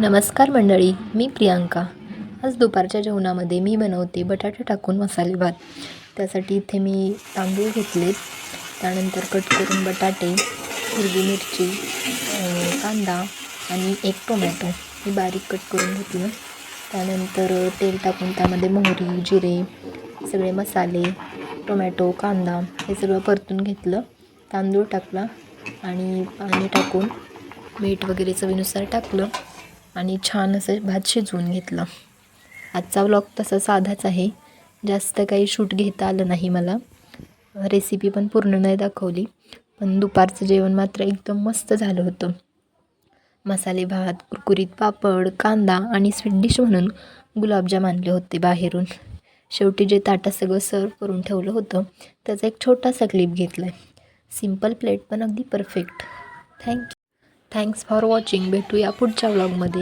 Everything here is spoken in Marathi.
नमस्कार मंडळी मी प्रियांका. आज दुपारच्या जेवणामध्ये मी बनवते बटाटा टाकून मसाले भात. त्यासाठी इथे मी तांदूळ घेतले त्यानंतर कट करून बटाटे हिरवी मिरची कांदा आणि एक टोमॅटो मी बारीक कट करून घेतलं. त्यानंतर तेल टाकून त्यामध्ये मोहरी जिरे सगळे मसाले टोमॅटो कांदा हे सगळं परतून घेतलं. तांदूळ टाकला आणि पाणी टाकून मीठ वगैरे चवीनुसार टाकलं. आणि छान असं भात शिजवून घेतलं. आजचा व्लॉग तसा साधाच आहे. जास्त काही शूट घेता आलं नाही मला. रेसिपी पण पूर्ण नाही दाखवली. पण दुपारचं जेवण मात्र एकदम मस्त झालं होतं. मसाले भात कुरकुरीत पापड कांदा आणि स्वीट डिश म्हणून गुलाबजाम आणले होते बाहेरून. शेवटी जे ताटा सगळं सर्व करून ठेवलं होतं त्याचा एक छोटासा क्लिप घेतला आहे सिंपल प्लेट पण अगदी perfect thank you thanks for watching भेटूया पुढच्या व्लॉगमध्ये